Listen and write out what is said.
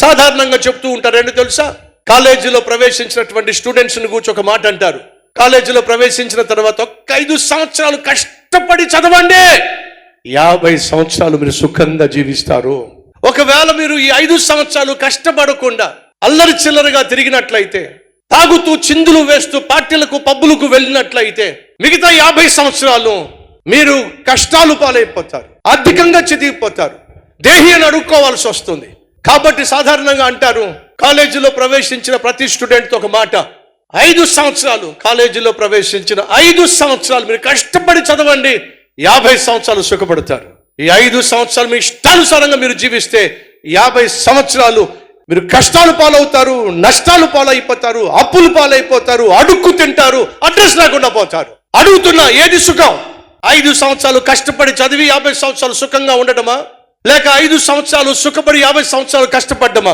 సాధారణంగా చెప్తూ ఉంటారు ఏంటి తెలుసా? కాలేజీలో ప్రవేశించినటువంటి స్టూడెంట్స్ని ని ఒక మాట అంటారు. కాలేజీలో ప్రవేశించిన తర్వాత ఒక్క ఐదు సంవత్సరాలు కష్టపడి చదవండి. యాభై సంవత్సరాలు మీరు సుఖంగా జీవిస్తారు. ఒకవేళ మీరు ఈ ఐదు సంవత్సరాలు కష్టపడకుండా అల్లరి చిల్లరగా తిరిగినట్లయితే తాగుతూ చిందులు వేస్తూ పార్టీలకు పబ్బులకు వెళ్ళినట్లయితే మిగతా యాభై సంవత్సరాలు మీరు కష్టాలు పాలైపోతారు. ఆర్థికంగా చెదిగిపోతారు దేహి అని అడుక్కోవాల్సి వస్తుంది. కాబట్టి సాధారణంగా అంటారు కాలేజీలో ప్రవేశించిన ప్రతి స్టూడెంట్ ఒక మాట. ఐదు సంవత్సరాలు కాలేజీలో ప్రవేశించిన ఐదు సంవత్సరాలు మీరు కష్టపడి చదవండి యాభై సంవత్సరాలు సుఖపడతారు. ఈ ఐదు సంవత్సరాలు మీ ఇష్టానుసారంగా మీరు జీవిస్తే యాభై సంవత్సరాలు మీరు కష్టాలు పాలవుతారు నష్టాలు పాలైపోతారు అప్పులు పాలైపోతారు అడుక్కు తింటారు అడ్రస్ లేకుండా పోతారు. అడుగుతున్నా ఏది సుఖం? ఐదు సంవత్సరాలు కష్టపడి చదివి యాభై సంవత్సరాలు సుఖంగా ఉండటమా? లేక ఐదు సంవత్సరాలు సుఖపడి యాభై సంవత్సరాలు కష్టపడ్డమా?